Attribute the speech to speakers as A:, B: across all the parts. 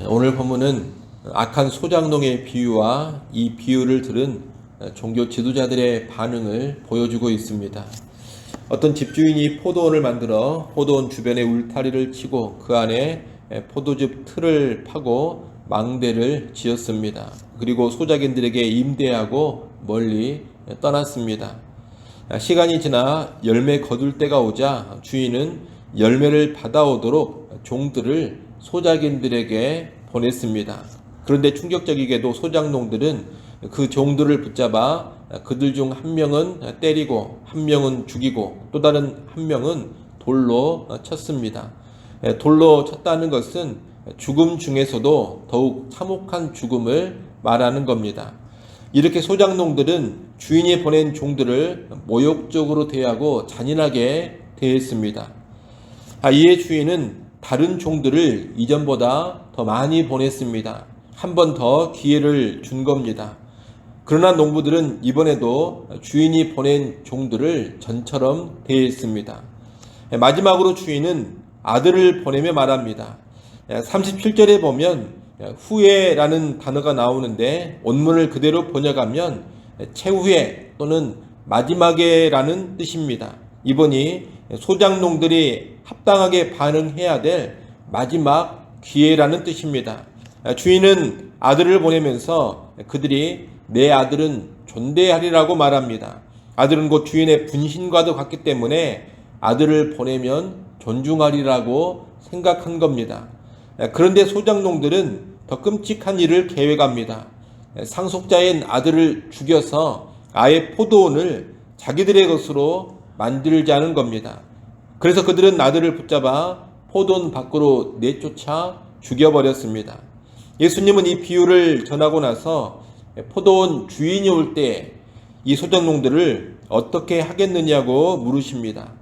A: 오늘 본문은 악한 소장농의 비유와 이 비유를 들은 종교 지도자들의 반응을 보여주고 있습니다. 어떤 집주인이 포도원을 만들어 포도원 주변에 울타리를 치고 그 안에 포도즙 틀을 파고 망대를 지었습니다. 그리고 소작인들에게 임대하고 멀리 떠났습니다. 시간이 지나 열매 거둘 때가 오자 주인은 열매를 받아오도록 종들을 소작인들에게 보냈습니다. 그런데 충격적이게도 소작농들은 그 종들을 붙잡아 그들 중 한 명은 때리고 한 명은 죽이고 또 다른 한 명은 돌로 쳤습니다. 돌로 쳤다는 것은 죽음 중에서도 더욱 참혹한 죽음을 말하는 겁니다. 이렇게 소장농들은 주인이 보낸 종들을 모욕적으로 대하고 잔인하게 대했습니다. 아, 이에 주인은 다른 종들을 이전보다 더 많이 보냈습니다. 한 번 더 기회를 준 겁니다. 그러나 농부들은 이번에도 주인이 보낸 종들을 전처럼 대했습니다. 마지막으로 주인은 아들을 보내며 말합니다. 37절에 보면 후회라는 단어가 나오는데 원문을 그대로 번역하면 최후에 또는 마지막에라는 뜻입니다. 이번이 소장농들이 합당하게 반응해야 될 마지막 기회라는 뜻입니다. 주인은 아들을 보내면서 그들이 내 아들은 존대하리라고 말합니다. 아들은 곧 주인의 분신과도 같기 때문에 아들을 보내면 존중하리라고 생각한 겁니다. 그런데 소장농들은 더 끔찍한 일을 계획합니다. 상속자인 아들을 죽여서 아예 포도원을 자기들의 것으로 만들자는 겁니다. 그래서 그들은 아들을 붙잡아 포도원 밖으로 내쫓아 죽여버렸습니다. 예수님은 이 비유를 전하고 나서 포도원 주인이 올 때 이 소장농들을 어떻게 하겠느냐고 물으십니다.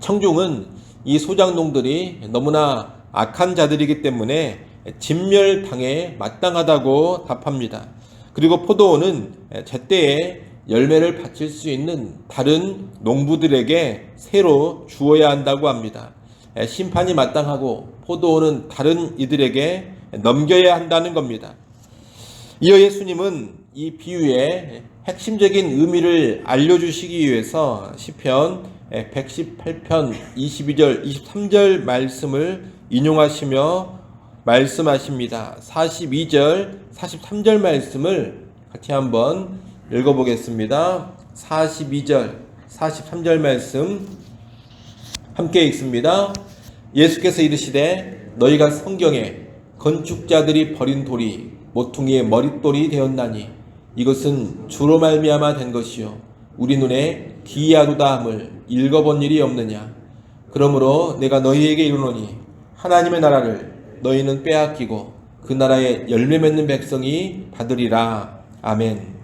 A: 청중은 이 소장농들이 너무나 악한 자들이기 때문에 진멸당에 마땅하다고 답합니다. 그리고 포도원은 제때에 열매를 바칠 수 있는 다른 농부들에게 새로 주어야 한다고 합니다. 심판이 마땅하고 포도원은 다른 이들에게 넘겨야 한다는 겁니다. 이어 예수님은 이 비유의 핵심적인 의미를 알려주시기 위해서 시편 118편 22절 23절 말씀을 인용하시며 말씀하십니다. 42절 43절 말씀을 같이 한번 읽어보겠습니다. 42절 43절 말씀 함께 읽습니다. 예수께서 이르시되 너희가 성경에 건축자들이 버린 돌이 모퉁이의 머릿돌이 되었나니 이것은 주로 말미암아 된 것이요 우리 눈에 기이하도다 함을 읽어본 일이 없느냐 그러므로 내가 너희에게 이르노니 하나님의 나라를 너희는 빼앗기고 그 나라에 열매 맺는 백성이 받으리라 아멘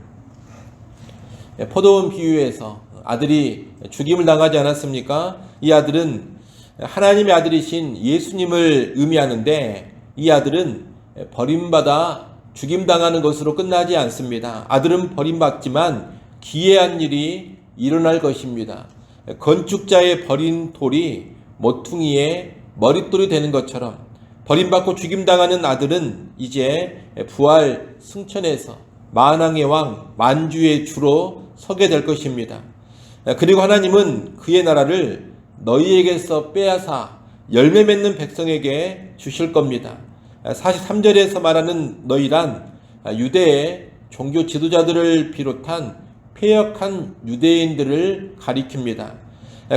A: 포도원 비유에서 아들이 죽임을 당하지 않았습니까? 이 아들은 하나님의 아들이신 예수님을 의미하는데 이 아들은 버림받아 죽임당하는 것으로 끝나지 않습니다. 아들은 버림받지만 기이한 일이 일어날 것입니다. 건축자의 버린 돌이 모퉁이의 머릿돌이 되는 것처럼 버림받고 죽임당하는 아들은 이제 부활 승천에서 만왕의 왕 만주의 주로 서게 될 것입니다. 그리고 하나님은 그의 나라를 너희에게서 빼앗아 열매 맺는 백성에게 주실 겁니다. 43절에서 말하는 너희란 유대의 종교 지도자들을 비롯한 폐역한 유대인들을 가리킵니다.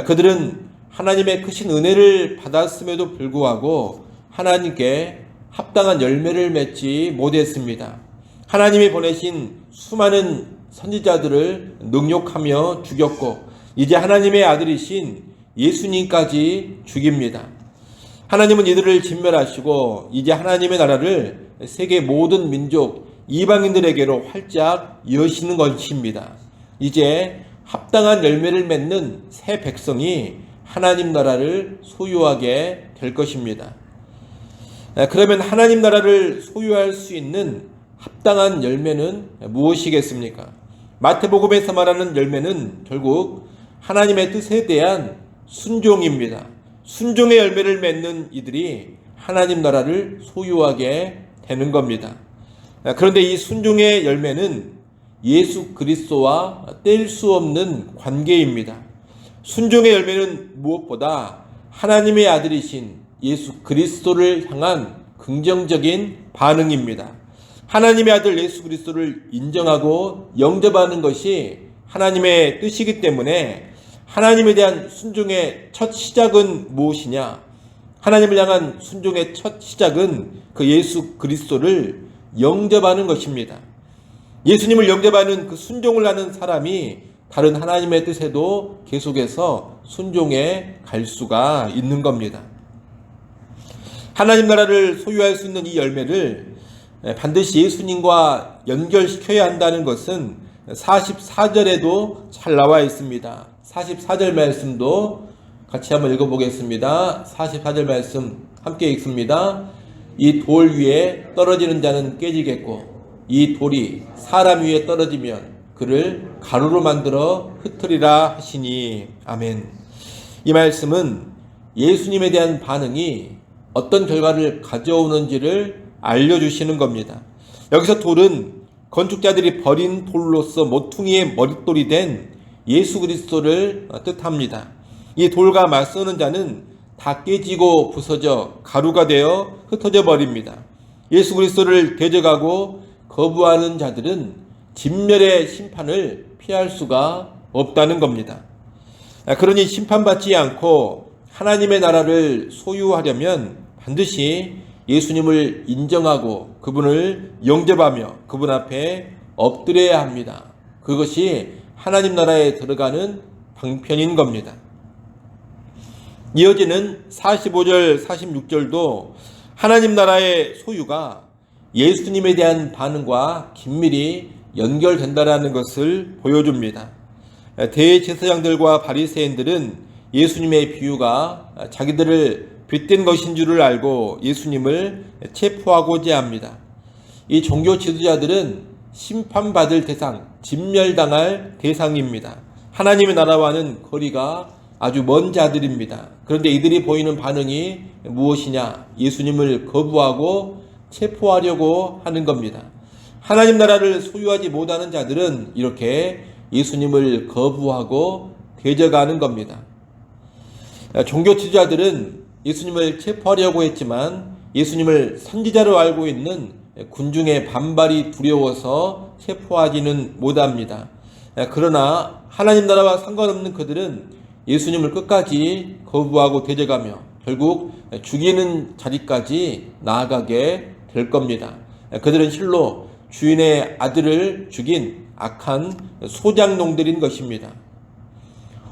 A: 그들은 하나님의 크신 은혜를 받았음에도 불구하고 하나님께 합당한 열매를 맺지 못했습니다. 하나님이 보내신 수많은 선지자들을 능욕하며 죽였고 이제 하나님의 아들이신 예수님까지 죽입니다. 하나님은 이들을 진멸하시고 이제 하나님의 나라를 세계 모든 민족 이방인들에게로 활짝 여시는 것입니다. 이제 합당한 열매를 맺는 새 백성이 하나님 나라를 소유하게 될 것입니다. 그러면 하나님 나라를 소유할 수 있는 합당한 열매는 무엇이겠습니까? 마태복음에서 말하는 열매는 결국 하나님의 뜻에 대한 순종입니다. 순종의 열매를 맺는 이들이 하나님 나라를 소유하게 되는 겁니다. 그런데 이 순종의 열매는 예수 그리스도와 뗄 수 없는 관계입니다. 순종의 열매는 무엇보다 하나님의 아들이신 예수 그리스도를 향한 긍정적인 반응입니다. 하나님의 아들 예수 그리스도를 인정하고 영접하는 것이 하나님의 뜻이기 때문에 하나님에 대한 순종의 첫 시작은 무엇이냐? 하나님을 향한 순종의 첫 시작은 그 예수 그리스도를 영접하는 것입니다. 예수님을 영접하는 그 순종을 하는 사람이 다른 하나님의 뜻에도 계속해서 순종해 갈 수가 있는 겁니다. 하나님 나라를 소유할 수 있는 이 열매를 반드시 예수님과 연결시켜야 한다는 것은 44절에도 잘 나와 있습니다. 44절 말씀도 같이 한번 읽어보겠습니다. 44절 말씀 함께 읽습니다. 이 돌 위에 떨어지는 자는 깨지겠고 이 돌이 사람 위에 떨어지면 그를 가루로 만들어 흩으리라 하시니 아멘. 이 말씀은 예수님에 대한 반응이 어떤 결과를 가져오는지를 알려주시는 겁니다. 여기서 돌은 건축자들이 버린 돌로서 모퉁이의 머릿돌이 된 예수 그리스도를 뜻합니다. 이 돌과 맞서는 자는 다 깨지고 부서져 가루가 되어 흩어져 버립니다. 예수 그리스도를 대적하고 거부하는 자들은 진멸의 심판을 피할 수가 없다는 겁니다. 그러니 심판받지 않고 하나님의 나라를 소유하려면 반드시 예수님을 인정하고 그분을 영접하며 그분 앞에 엎드려야 합니다. 그것이 하나님 나라에 들어가는 방편인 겁니다. 이어지는 45절, 46절도 하나님 나라의 소유가 예수님에 대한 반응과 긴밀히 연결된다라는 것을 보여줍니다. 대제사장들과 바리새인들은 예수님의 비유가 자기들을 빗댄 것인 줄을 알고 예수님을 체포하고자 합니다. 이 종교 지도자들은 심판받을 대상, 진멸당할 대상입니다. 하나님의 나라와는 거리가 아주 먼 자들입니다. 그런데 이들이 보이는 반응이 무엇이냐? 예수님을 거부하고 체포하려고 하는 겁니다. 하나님 나라를 소유하지 못하는 자들은 이렇게 예수님을 거부하고 대적하는 겁니다. 종교 지도자들은 예수님을 체포하려고 했지만 예수님을 선지자로 알고 있는 군중의 반발이 두려워서 체포하지는 못합니다. 그러나 하나님 나라와 상관없는 그들은 예수님을 끝까지 거부하고 대적하며 결국 죽이는 자리까지 나아가게 될 겁니다. 그들은 실로 주인의 아들을 죽인 악한 소장농들인 것입니다.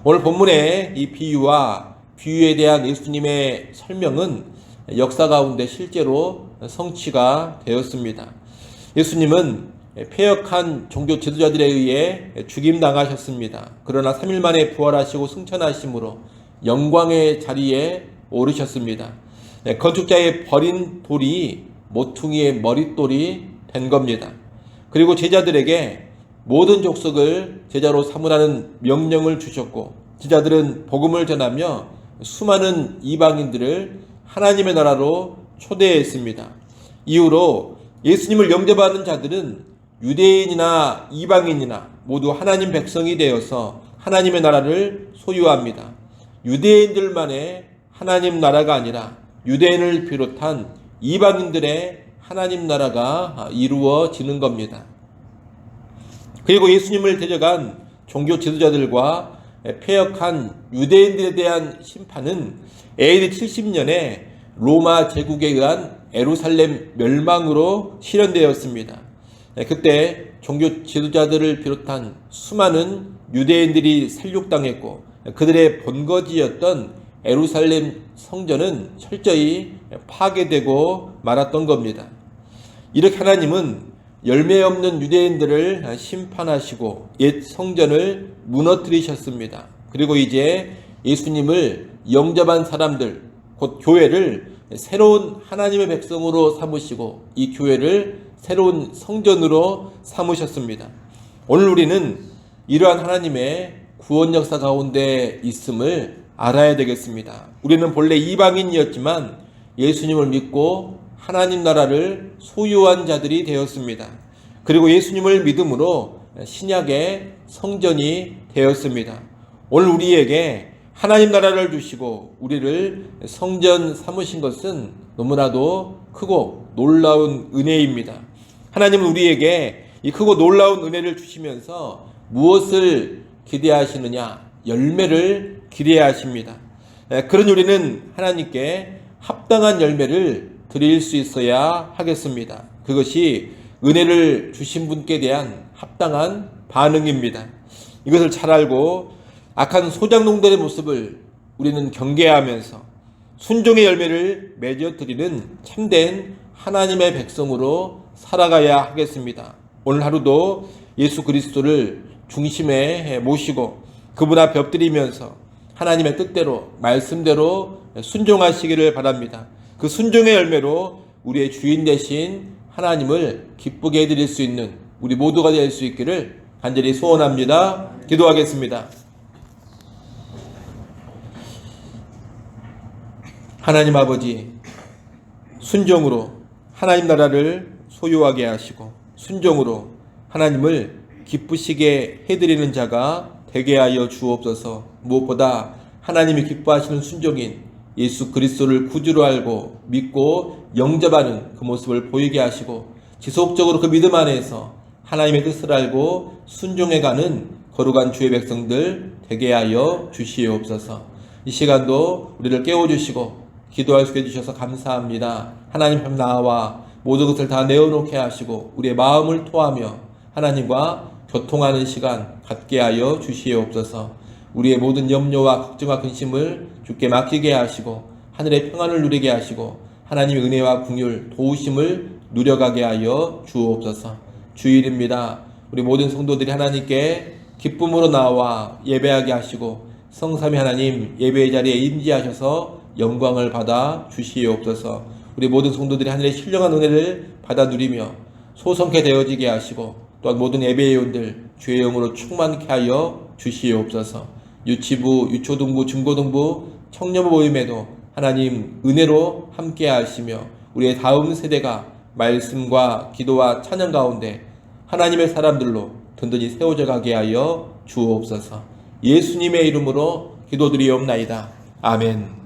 A: 오늘 본문의 이 비유와 비유에 대한 예수님의 설명은 역사 가운데 실제로 성취가 되었습니다. 예수님은 폐역한 종교 지도자들에 의해 죽임당하셨습니다. 그러나 3일 만에 부활하시고 승천하심으로 영광의 자리에 오르셨습니다. 건축자의 버린 돌이 모퉁이의 머릿돌이 된 겁니다. 그리고 제자들에게 모든 족속을 제자로 삼으라는 명령을 주셨고 제자들은 복음을 전하며 수많은 이방인들을 하나님의 나라로 초대했습니다. 이후로 예수님을 영접하는 자들은 유대인이나 이방인이나 모두 하나님 백성이 되어서 하나님의 나라를 소유합니다. 유대인들만의 하나님 나라가 아니라 유대인을 비롯한 이방인들의 하나님 나라가 이루어지는 겁니다. 그리고 예수님을 데려간 종교 지도자들과 폐역한 유대인들에 대한 심판은 AD 70년에 로마 제국에 의한 에루살렘 멸망으로 실현되었습니다. 그때 종교 지도자들을 비롯한 수많은 유대인들이 살육당했고 그들의 본거지였던 에루살렘 성전은 철저히 파괴되고 말았던 겁니다. 이렇게 하나님은 열매 없는 유대인들을 심판하시고 옛 성전을 무너뜨리셨습니다. 그리고 이제 예수님을 영접한 사람들, 곧 교회를 새로운 하나님의 백성으로 삼으시고 이 교회를 새로운 성전으로 삼으셨습니다. 오늘 우리는 이러한 하나님의 구원 역사 가운데 있음을 알아야 되겠습니다. 우리는 본래 이방인이었지만 예수님을 믿고 하나님 나라를 소유한 자들이 되었습니다. 그리고 예수님을 믿음으로 신약의 성전이 되었습니다. 오늘 우리에게 하나님 나라를 주시고 우리를 성전 삼으신 것은 너무나도 크고 놀라운 은혜입니다. 하나님은 우리에게 이 크고 놀라운 은혜를 주시면서 무엇을 기대하시느냐? 열매를 기대하십니다. 그런 우리는 하나님께 합당한 열매를 드릴 수 있어야 하겠습니다. 그것이 은혜를 주신 분께 대한 합당한 반응입니다. 이것을 잘 알고 악한 소장농들의 모습을 우리는 경계하면서 순종의 열매를 맺어 드리는 참된 하나님의 백성으로 살아가야 하겠습니다. 오늘 하루도 예수 그리스도를 중심에 모시고 그분 앞에 엎드리면서 하나님의 뜻대로 말씀대로 순종하시기를 바랍니다. 그 순종의 열매로 우리의 주인 대신 하나님을 기쁘게 해드릴 수 있는 우리 모두가 될 수 있기를 간절히 소원합니다. 기도하겠습니다. 하나님 아버지, 순종으로 하나님 나라를 소유하게 하시고, 순종으로 하나님을 기쁘시게 해드리는 자가 되게 하여 주옵소서 무엇보다 하나님이 기뻐하시는 순종인 예수 그리스도를 구주로 알고 믿고 영접하는 그 모습을 보이게 하시고 지속적으로 그 믿음 안에서 하나님의 뜻을 알고 순종해가는 거룩한 주의 백성들 되게 하여 주시옵소서 이 시간도 우리를 깨워주시고 기도할 수 있게 해주셔서 감사합니다. 하나님 앞 나와 모든 것을 다 내어놓게 하시고 우리의 마음을 토하며 하나님과 교통하는 시간 갖게 하여 주시옵소서. 우리의 모든 염려와 걱정과 근심을 주께 맡기게 하시고 하늘의 평안을 누리게 하시고 하나님의 은혜와 궁율 도우심을 누려가게 하여 주옵소서. 주일입니다. 우리 모든 성도들이 하나님께 기쁨으로 나와 예배하게 하시고 성삼위 하나님 예배의 자리에 임지하셔서 영광을 받아 주시옵소서. 우리 모든 성도들이 하늘의 신령한 은혜를 받아 누리며 소성케 되어지게 하시고 또한 모든 예배위원들 주의 영으로 충만케 하여 주시옵소서. 유치부, 유초등부, 중고등부, 청년부 모임에도 하나님 은혜로 함께 하시며 우리의 다음 세대가 말씀과 기도와 찬양 가운데 하나님의 사람들로 든든히 세워져 가게 하여 주옵소서. 예수님의 이름으로 기도드리옵나이다. 아멘.